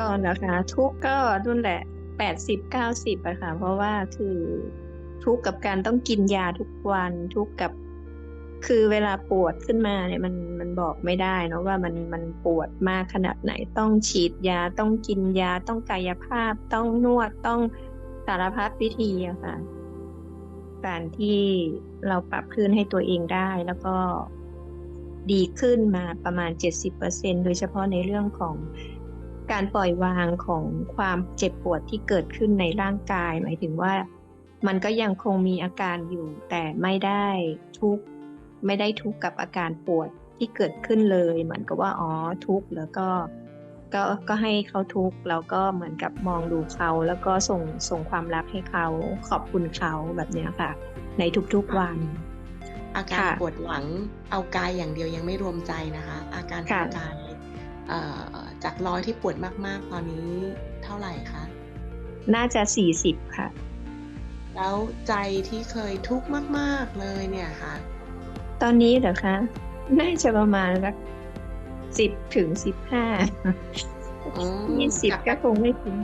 ก่อนนะคะ ทุกข์ก็นู่นแหละแปดสิบเก้าสิบอะค่ะ เพราะว่าคือทุกกับการต้องกินยาทุกวันทุกกับ คือเวลาปวดขึ้นมาเนี่ยมันมันบอกไม่ได้เนะว่ามันมันปวดมากขนาดไหนต้องฉีดยาต้องกินยาต้องกายภาพ ต้องนวดต้องสารพัดวิธีอะค่ะ การที่เราปรับพื้นให้ตัวเองได้แล้วก็ดีขึ้นมาประมาณ 70%โดยเฉพาะในเรื่องของ การปล่อยวางของความเจ็บปวดที่เกิดขึ้นในร่างกาย หมายถึงว่า มันก็ยังคงมีอาการอยู่ แต่ไม่ได้ทุกข์ไม่ได้ทุกข์กับอาการปวดที่เกิดขึ้นเลยเหมือนกับว่าอ๋อทุกข์แล้วก็ก็ก็ให้เขาทุกข์แล้วก็เหมือนกับมองดูเขา แล้วก็ส่งส่งความรักให้เขาขอบคุณเขาแบบเนี้ยค่ะ ในทุกๆวัน อาการค่ะปวดหลังเอากายอย่างเดียวยังไม่รวมใจนะคะ อาการค่ะทางกายเอ่อ จากร้อยที่ปวดมากๆ ตอนนี้เท่าไหร่คะ น่าจะสี่สิบค่ะ แล้วใจที่เคยทุกข์มาก ๆ เลยเนี่ยค่ะ ตอนนี้เหรอคะ น่าจะประมาณสักสิบถึงสิบห้าอืมยี่สิบกับก็คงไม่ถึง